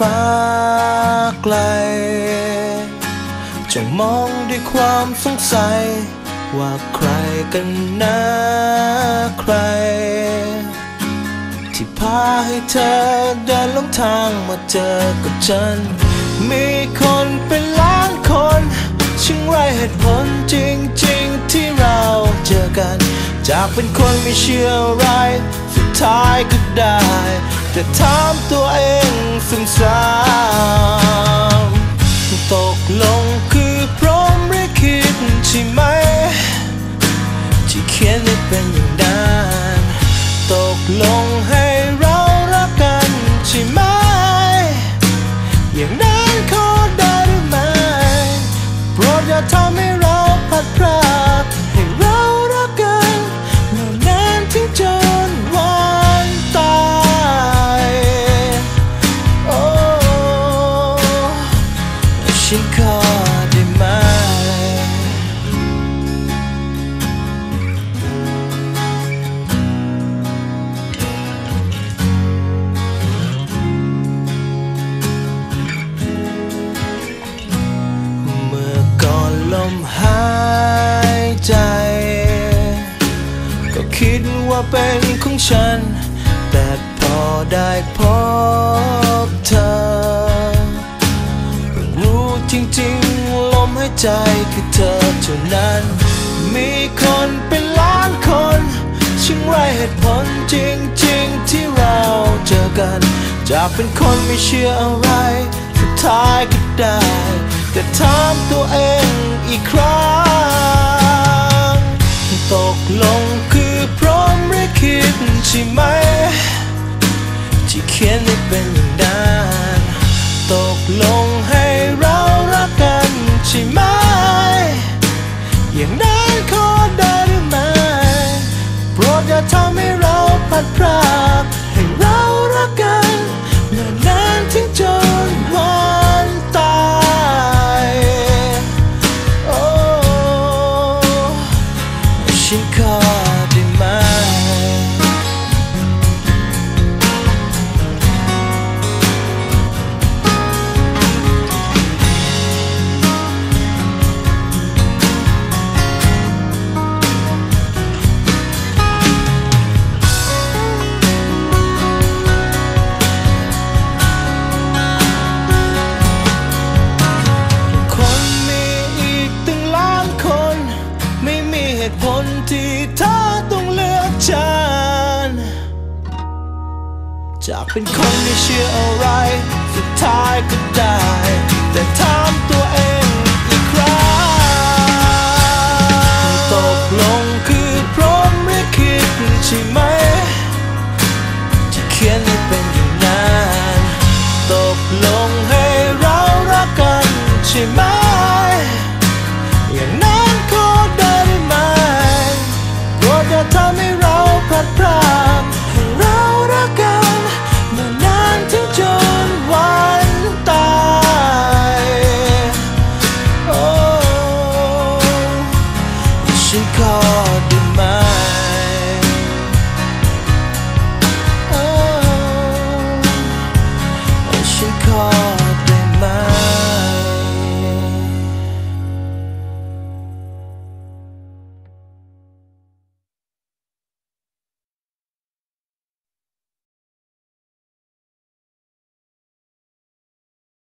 ฟ้าไกล จะมองด้วยความสงสัย ว่าใครกันนะใคร ที่พาให้เธอเดินลงทางมาเจอกับฉัน มีคนเป็นล้านคนช่างไรเหตุผลจริงๆ ที่เราเจอกัน จากเป็นคนไม่เชื่ออะไร สุดท้ายก็ได้ แต่ถามตัวเองซ้ำๆตกลงคือพร้อมหรือคิดใช่ไหม ที่เขียนได้เป็นอย่างนั้นตกลงให้เรารักกันใช่ไหม อย่างนั้นขอได้หรือไม่โปรดอย่าทำายใจ ก็คิดว่าเป็นของฉัน แต่พอได้พบเธอ รู้จริงๆลมหายใจคือเธอเท่านั้น มีคนเป็นล้านคนช่างไรเหตุผลจริงๆที่เราเจอกันจากเป็นคนไม่เชื่ออะไรสุดท้ายก็ได้ แต่ถามตัวเอง อีกครั้ง ตกลงคือพร้อมหรือคิดใช่ไหม ที่เขียนได้เป็นอย่างนั้นตกลงให้เรารักกันใช่ไหม อย่างนั้นขอได้หรือไม่ โปรดอย่าทำให้เราพัดพราก ที่เธอต้องเลือกฉัน จากเป็นคนไม่เชื่ออะไร สุดท้ายก็ได้ แต่ถามตัวเอง